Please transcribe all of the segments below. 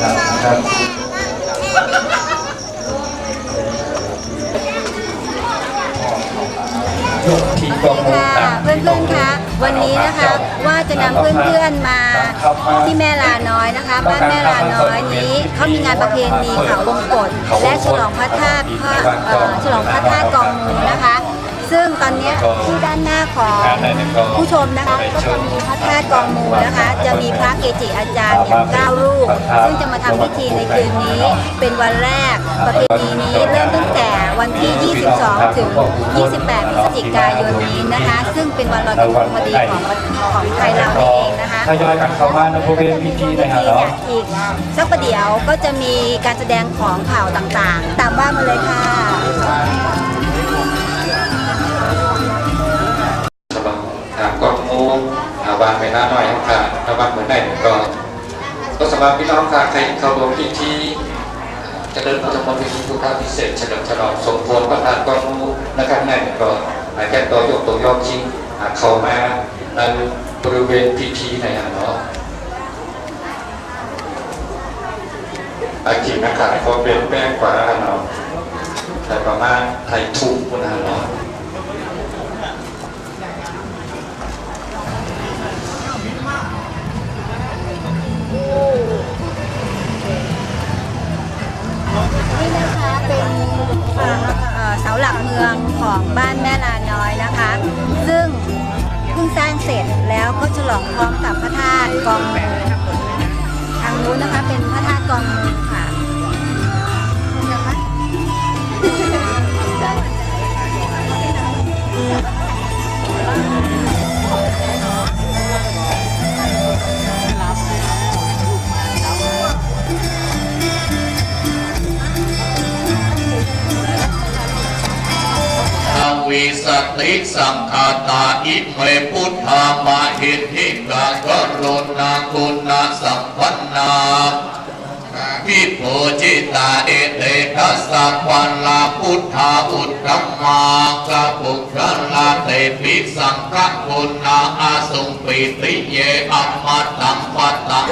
ครับยกทีกองค่ะเพื่อนๆคะวันนี้นะคะว่าจะนำเพื่อนๆมาที่แม่ลาน้อยนะคะ บ้านแม่ลาน้อยนี้เขามีงานประเพณีเขาวงกฏและฉลองพระธาตุพระฉลองพระธาตุกองมูนะคะ ซึ่งตอนเนี้ยที่ด้านหน้าของผู้ชมนะคะก็จะมีพระธาตุกองมูนะคะ จะมีพระเกจิอาจารย์อย่างเก้ารูป ซึ่งจะมาทำพิธีในคืนนี้ เป็นวันแรกประเพณีนี้เริ่มตั้งแต่วันที่ 22 ถึง 28 พฤศจิกายนนี้นะคะ ซึ่งเป็นวันลอยกระทงพอดีของของไทยเราเองนะคะทยอยกันเข้ามาในบริเวณพิธีนะฮะที่เนาะเนี่ยอีกสักประเดี๋ยวก็จะมีการแสดงของเผ่าต่างๆ ตามบ้านมาเลยค่ะ น้าหน่อยครับค่ะถ้าวางเหมือนไหนก็ก็สำหรับพี่น้องค่ะใครเข้าร่วมพิธีจะเดินพระธรรมพิธีพุทธาพิเศษเฉลิมฉลองสมโพธิประธานกองมูนะครับไหนก็หมายแค่ตัวยกตัวยอดชิงเข้ามาในบริเวณพิธีไหนอะเนาะอาจรินะครับก็เป็นแป้งกว่าเนาะแต่ประมาณไทยทุกคนเนาะ นะคะเป็นเสาหลักเมืองของบ้านแม่ลาน้อยนะคะ ซึ่งเพิ่งสร้างเสร็จแล้วก็ฉลองพร้อมกับพระธาตุกองทางนู้นนะคะเป็นพระธาตุกองค่ะ วิสติสังคาตาอิเมพุทธามาหินหิกากรุณาคุณาสัมปันนาพิโพจิตาเอเตทัสสะวันลาพุทธาอุตตมากะปุกะลาเตปิสังฆคุณาอาสุงปิติเยอัมมาตังปัตตัง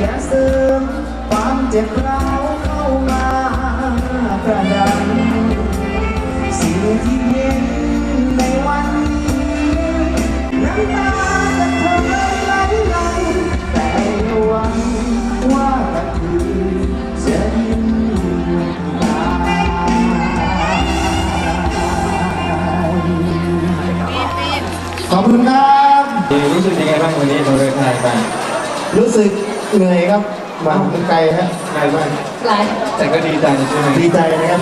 อย่าซึมความเจ็บร้าวเข้ามากระดังสิ่งที่เห็นในวันนี้น้ำตาจะเธอไหลไหลแต่หวังว่าวันคืนจะยิ้มได้ขอบคุณครับ รู้สึกยังไงบ้างวันนี้เราเดินทางไปรู้สึกเหนื่อยครับมาไกลฮะไกลมากแต่ก็ดีใจใช่ไหมดีใจนะครับ